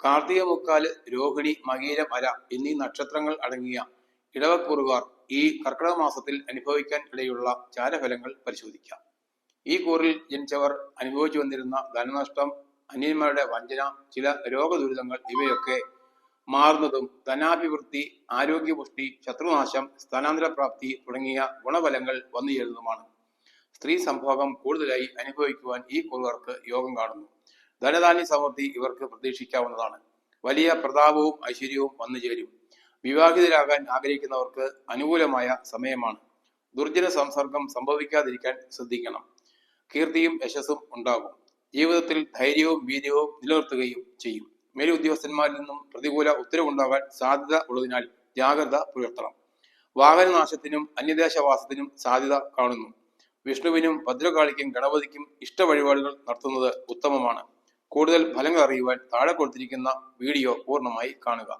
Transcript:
കാർത്തിക മുക്കാൽ രോഹിണി മകീരം മര എന്നീ നക്ഷത്രങ്ങൾ അടങ്ങിയ ഇടവക്കൂറുകാർ ഈ കർക്കിടക മാസത്തിൽ അനുഭവിക്കാൻ ഇടയുള്ള ചാരഫലങ്ങൾ പരിശോധിക്കാം. ഈ കൂറിൽ ജനിച്ചവർ അനുഭവിച്ചു വന്നിരുന്ന ധനനഷ്ടം അന്യന്മാരുടെ വഞ്ചന ചില രോഗദുരിതങ്ങൾ ഇവയൊക്കെ മാറുന്നതും ധനാഭിവൃദ്ധി ആരോഗ്യപുഷ്ടി ശത്രുനാശം സ്ഥാനാന്തരപ്രാപ്തി തുടങ്ങിയ ഗുണഫലങ്ങൾ വന്നു ചേരുന്നതുമാണ് സ്ത്രീ സംഭോഗം കൂടുതലായി അനുഭവിക്കുവാൻ ഈ കൂറുകാർക്ക് യോഗം കാണുന്നു. ധനധാന്യ സമൃദ്ധി ഇവർക്ക് പ്രതീക്ഷിക്കാവുന്നതാണ്. വലിയ പ്രതാപവും ഐശ്വര്യവും വന്നു ചേരും. വിവാഹിതരാകാൻ ആഗ്രഹിക്കുന്നവർക്ക് അനുകൂലമായ സമയമാണ്. ദുർജന സംസർഗം സംഭവിക്കാതിരിക്കാൻ ശ്രദ്ധിക്കണം. കീർത്തിയും യശസ്സും ഉണ്ടാകും. ജീവിതത്തിൽ ധൈര്യവും വീര്യവും നിലനിർത്തുകയും ചെയ്യും. മേലുദ്യോഗസ്ഥന്മാരിൽ നിന്നും പ്രതികൂല ഉത്തരവുണ്ടാകാൻ സാധ്യത ഉള്ളതിനാൽ ജാഗ്രത പുലർത്തണം. വാഹനനാശത്തിനും അന്യദേശവാസത്തിനും സാധ്യത കാണുന്നു. വിഷ്ണുവിനും ഭദ്രകാളിക്കും ഗണപതിക്കും ഇഷ്ട വഴിപാടുകൾ നടത്തുന്നത് ഉത്തമമാണ്. കൂടുതൽ ഫലങ്ങൾ അറിയുവാൻ താഴെ കൊടുത്തിരിക്കുന്ന വീഡിയോ പൂർണമായി കാണുക.